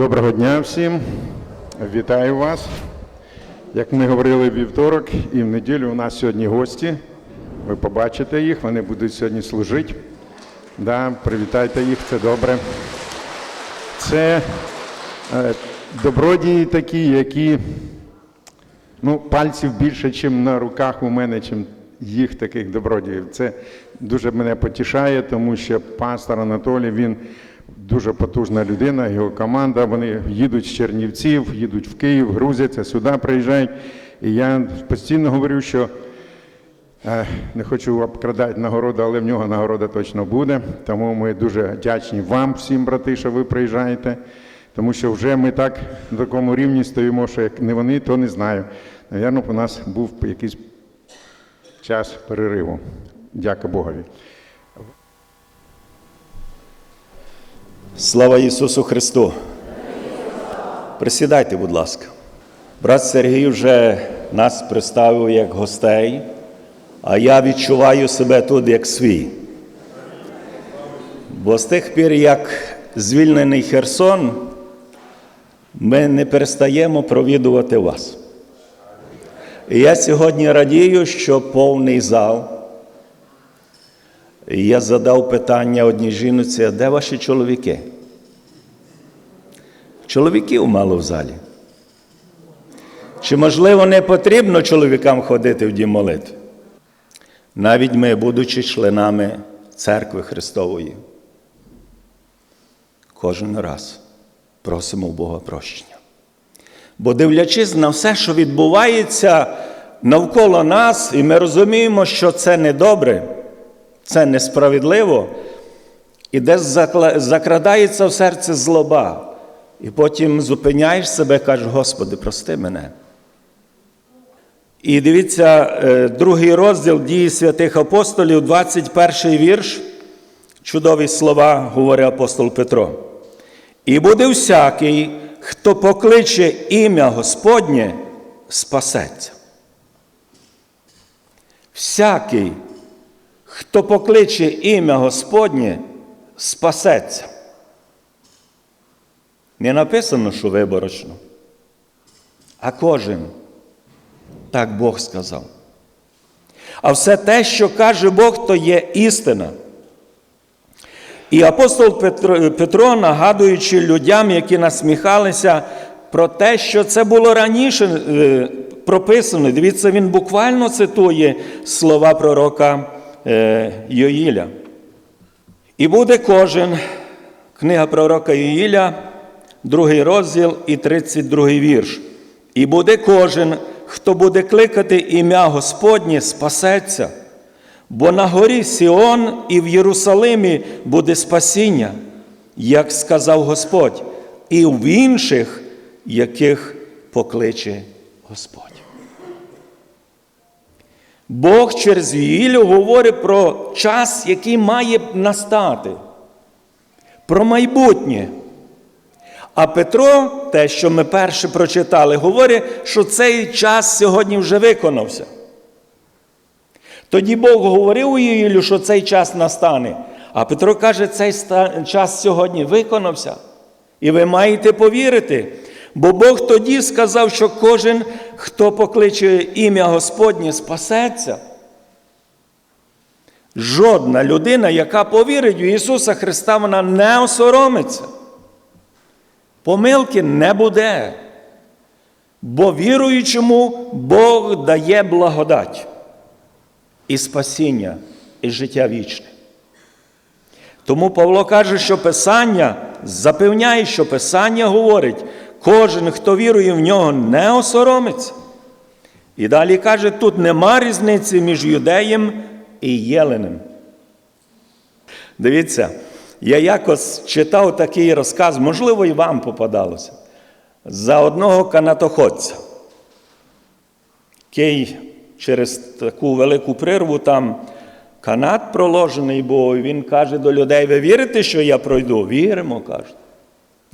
Доброго дня всім. Вітаю вас. Як ми говорили в вівторок і в неділю у нас сьогодні гості. Ви побачите їх, вони будуть сьогодні служити. Да, привітайте їх, це добре. Це е, добродії такі, які ну, пальців більше, ніж на руках у мене, чим їх таких добродіїв. Це дуже мене потішає, тому що пастор Анатолій, він дуже потужна людина, його команда. Вони їдуть з Чернівців, їдуть в Київ, грузяться, сюди приїжджають. І я постійно говорю, що е, не хочу обкрадати нагороду, але в нього нагорода точно буде. Тому ми дуже вдячні вам, всім, брати, що ви приїжджаєте. Тому що вже ми так на такому рівні стоїмо, що як не вони, то не знаю. Навірно, у нас був якийсь час перериву. Дяка Богові. Слава Ісусу Христу! Присідайте, будь ласка. Брат Сергій вже нас представив як гостей, а я відчуваю себе тут як свій. Бо з тих пір, як звільнений Херсон, ми не перестаємо провідувати вас. І я сьогодні радію, що повний зал. І Я задав питання одній жінці, а де ваші чоловіки? Чоловіків мало в залі. Чи, можливо, не потрібно чоловікам ходити в дім молитви? Навіть ми, будучи членами церкви Христової, кожен раз просимо у Бога прощення. Бо дивлячись на все, що відбувається навколо нас, і ми розуміємо, що це недобре, це несправедливо, і десь закрадається в серце злоба. І потім зупиняєш себе, кажеш, Господи, прости мене. І дивіться, е, другий розділ дії святих апостолів, 21 вірш, чудові слова говорить апостол Петро. І буде всякий, хто покличе ім'я Господнє, спасеться. Всякий, хто покличе ім'я Господнє, спасеться. Не написано, що виборочно, а кожен. Так Бог сказав. А все те, що каже Бог, то є істина. І апостол Петро, Петро, нагадуючи людям, які насміхалися про те, що це було раніше е, прописано. Дивіться, він буквально цитує слова пророка Йоїля. І буде кожен, книга пророка Йоїля, другий розділ і 32 вірш. І буде кожен, хто буде кликати ім'я Господнє, спасеться, бо на горі Сіон і в Єрусалимі буде спасіння, як сказав Господь, і в інших, яких покличе Господь. Бог через Юїлю говорить про час, який має настати, про майбутнє. А Петро, те, що ми перше прочитали, говорить, що цей час сьогодні вже виконався. Тоді Бог говорив у Юїлю, що цей час настане. А Петро каже, цей час сьогодні виконався. І ви маєте повірити. Бо Бог тоді сказав, що кожен, хто покличе ім'я Господнє, спасеться. Жодна людина, яка повірить в Ісуса Христа, вона не осоромиться. Помилки не буде. Бо віруючому Бог дає благодать і спасіння, і життя вічне. Тому Павло каже, що Писання запевняє, що Писання говорить, кожен, хто вірує в нього, не осоромиться. І далі каже, тут нема різниці між юдеєм і єленем. Дивіться, я якось читав такий розказ, можливо, і вам попадалося, за одного канатоходця, який через таку велику прирву там канат проложений, бо він каже до людей: ви вірите, що я пройду? Віримо, кажуть.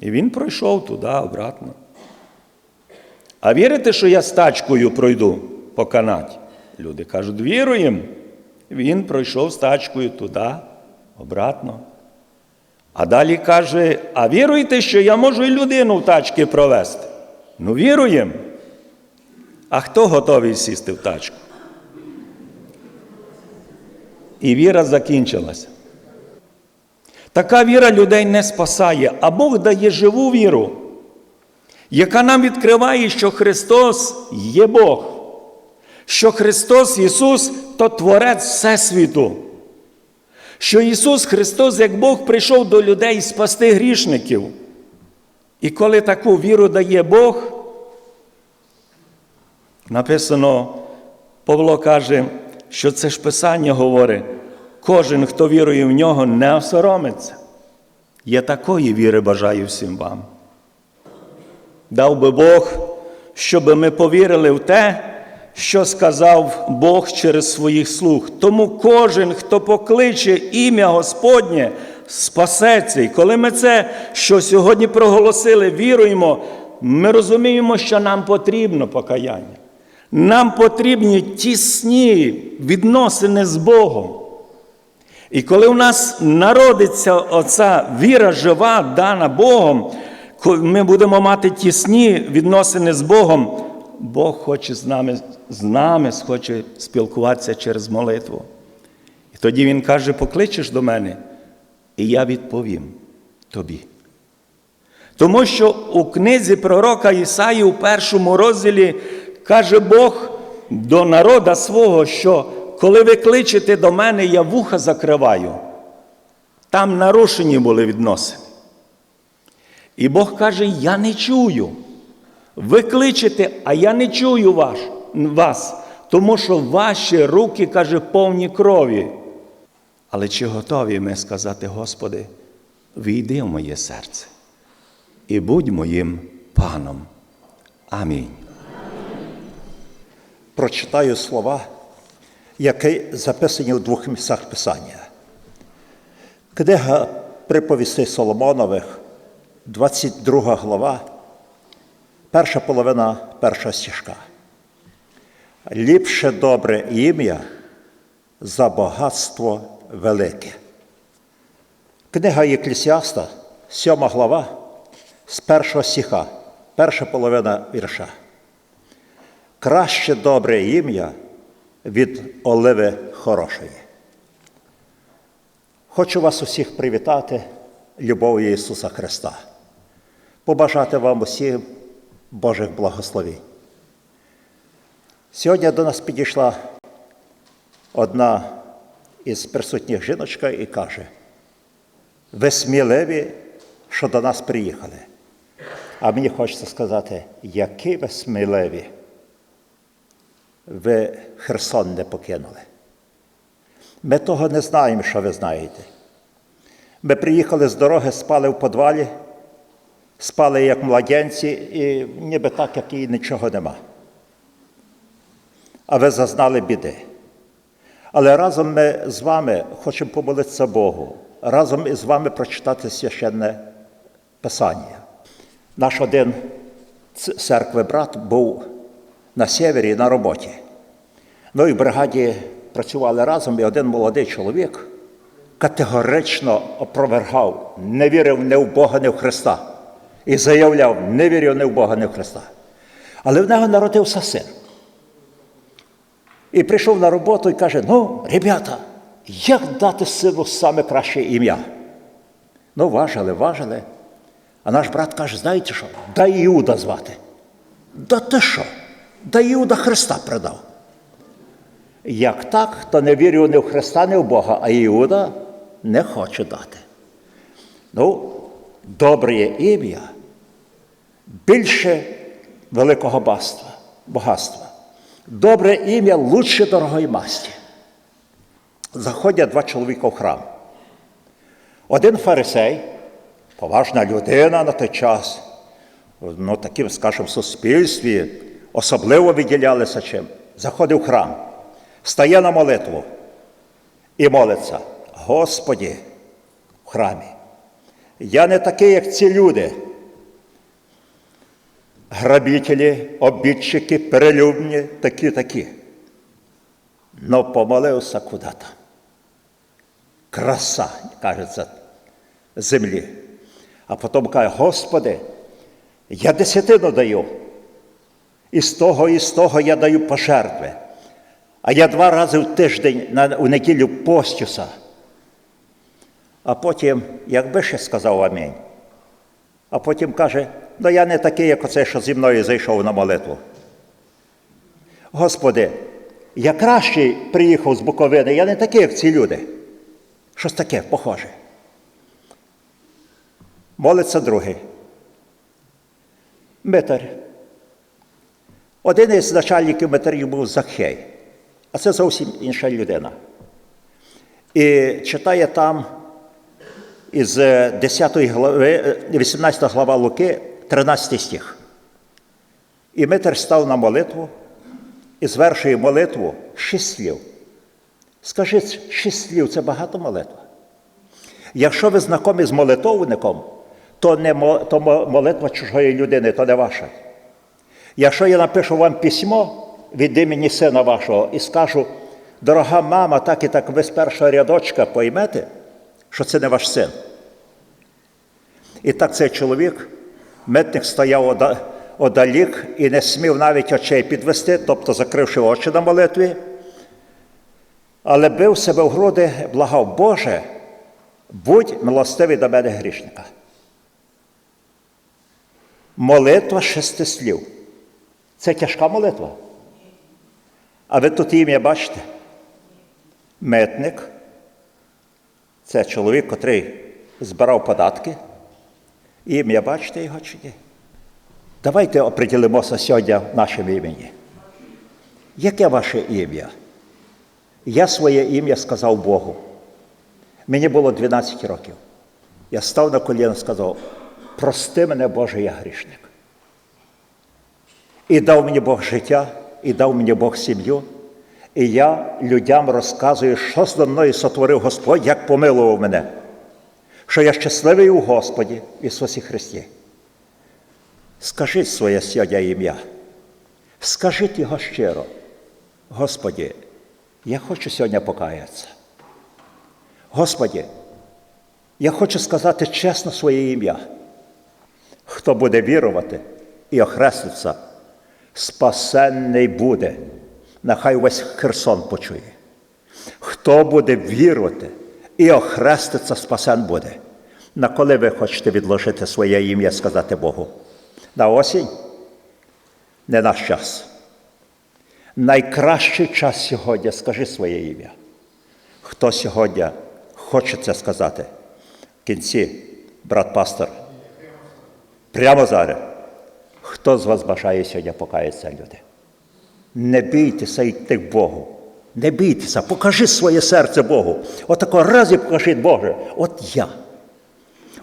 І він пройшов туди, обратно. А вірите, що я стачкою пройду по канаті? Люди кажуть, віруємо. Він пройшов стачкою туди, обратно. А далі каже: а віруєте, що я можу і людину в тачки провести? Ну, віруємо. А хто готовий сісти в тачку? І віра закінчилася. Така віра людей не спасає, а Бог дає живу віру, яка нам відкриває, що Христос є Бог, що Христос Ісус то Творець Всесвіту, що Ісус Христос, як Бог, прийшов до людей спасти грішників. І коли таку віру дає Бог, написано, Павло каже, що це ж Писання говорить, кожен, хто вірує в нього, не осоромиться. Я такої віри бажаю всім вам. Дав би Бог, щоб ми повірили в те, що сказав Бог через своїх слуг. Тому кожен, хто покличе ім'я Господнє, спасеться. І коли ми це, що сьогодні проголосили, віруємо, ми розуміємо, що нам потрібно покаяння. Нам потрібні тісні відносини з Богом. І коли у нас народиться оця віра жива, дана Богом, ми будемо мати тісні відносини з Богом, Бог хоче з нами, з нами хоче спілкуватися через молитву. І тоді Він каже: покличеш до мене, і я відповім тобі. Тому що у книзі пророка Ісаї у першому розділі каже Бог до народа свого, що коли ви кличете до мене, я вуха закриваю. Там нарушені були відносини. І Бог каже: Я не чую. Ви кличете, а я не чую ваш, вас, тому що ваші руки, каже, повні крові. Але чи готові ми сказати, Господи, війди в моє серце і будь моїм паном. Амінь. прочитаю слова, які записані у двох місцях Писання. Книга приповістей Соломонових, 22 глава, перша половина перша стіжка. Ліпше добре ім'я за багатство велике. Книга Єклісіаста, 7 глава, з першого стиха, перша половина вірша. Краще добре ім'я від оливи хорошої. Хочу вас усіх привітати любов'ю Ісуса Христа, побажати вам усім Божих благословень. Сьогодні до нас підійшла одна із присутніх жіночка і каже: ви сміливі, що до нас приїхали. А мені хочеться сказати, які ви сміливі ви Херсон не покинули. Ми того не знаємо, що ви знаєте. Ми приїхали з дороги, спали в подвалі, спали як младенці, і ніби так, як і нічого нема. А ви зазнали біди. Але разом ми з вами хочемо помолитися Богу, разом із вами прочитати священне Писання. Наш один церкви брат був на севері на роботі. Ну і в бригаді працювали разом, і один молодий чоловік категорично опровергав, не вірив не в Бога, не в Христа. І заявляв, не вірю не в Бога, не в Христа. Але в нього народився син. І прийшов на роботу і каже: ну, ребята, як дати сину саме краще ім'я? Ну, важили, важили. А наш брат каже, знаєте що? Дай Іуда звати. Да ти що? Да Іуда Христа предав. Як так, то не вірю не в Христа, не в Бога, а Іуда не хоче дати. Ну, добре ім'я більше великого багатства. багатства. Добре ім'я лучше дорогої масті. Заходять два чоловіка в храм. Один фарисей, поважна людина на той час, ну, таким, скажімо, в суспільстві, особливо виділялися чим. Заходив в храм, стає на молитву і молиться. Господі, в храмі. Я не такий, як ці люди. Грабителі, обідчики, перелюбні, такі, такі. Но помолився куди-то. Краса, кажеться, землі. А потім каже, Господи, я десятину даю. І з того, і з того я даю пожертви. А я два рази в тиждень у неділю постюся. А потім, якби ще сказав амінь. А потім каже, ну я не такий, як оцей, що зі мною зайшов на молитву. Господи, я кращий приїхав з Буковини, я не такий, як ці люди. Щось таке похоже. Молиться другий. Митар. Один із начальників митарів був Захей, а це зовсім інша людина. І читає там із е, 10 глави, е, 18 глава Луки, 13 стих. І Митер став на молитву і звершує молитву шість слів. Скажіть, шість слів це багато молитва. Якщо ви знайомі з молитовником, то, не то молитва чужої людини, то не ваша. Якщо я напишу вам письмо від імені сина вашого і скажу, дорога мама, так і так ви з першого рядочка поймете, що це не ваш син. І так цей чоловік, митник стояв одалік і не смів навіть очей підвести, тобто закривши очі на молитві, але бив себе в груди, благав, Боже, будь милостивий до мене грішника. Молитва шести слів. Це тяжка молитва. А ви тут ім'я бачите? Митник. Це чоловік, котрий збирав податки. Ім'я бачите його чи ні? Давайте оприділимося сьогодні нашим імені. Яке ваше ім'я? Я своє ім'я сказав Богу. Мені було 12 років. Я став на коліна і сказав, прости мене, Боже, я грішник. І дав мені Бог життя, і дав мені Бог сім'ю. І я людям розказую, що зі мною сотворив Господь, як помилував мене. Що я щасливий у Господі Ісусі Христі. Скажіть своє сьогодні ім'я. Скажіть його щиро. Господі, я хочу сьогодні покаятися. Господі, я хочу сказати чесно своє ім'я. Хто буде вірувати і охреститься, спасенний буде. Нехай весь Херсон почує. Хто буде вірувати і охреститься, спасен буде. На коли ви хочете відложити своє ім'я сказати Богу? На осінь? Не наш час. Найкращий час сьогодні, скажи своє ім'я. Хто сьогодні хоче це сказати? В кінці, брат пастор, прямо зараз. Хто з вас бажає сьогодні покаятися, люди? Не бійтеся йти к Богу. Не бійтеся, покажи своє серце Богу. Отако раз і покажіть Боже, от я.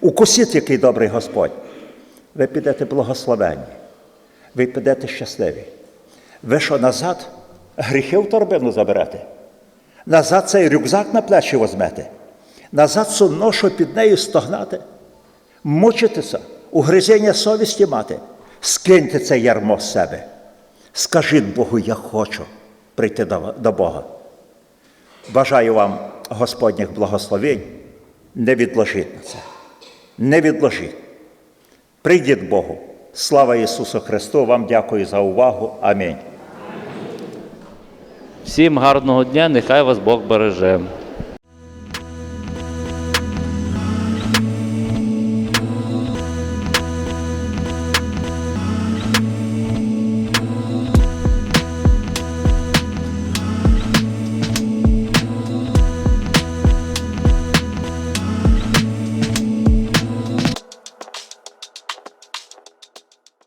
Укусіть, який добрий Господь. Ви підете благословенні, ви підете щасливі. Ви що назад гріхи в торбину заберете? Назад цей рюкзак на плечі возьмете, назад цю ношу під нею стогнати, мучитися, угризення совісті мати, скиньте це ярмо з себе. Скажіть Богу, я хочу прийти до, Бога. Бажаю вам Господніх благословень. Не відложіть на це. Не відложіть. Прийдіть Богу. Слава Ісусу Христу! Вам дякую за увагу. Амінь. Всім гарного дня, нехай вас Бог береже.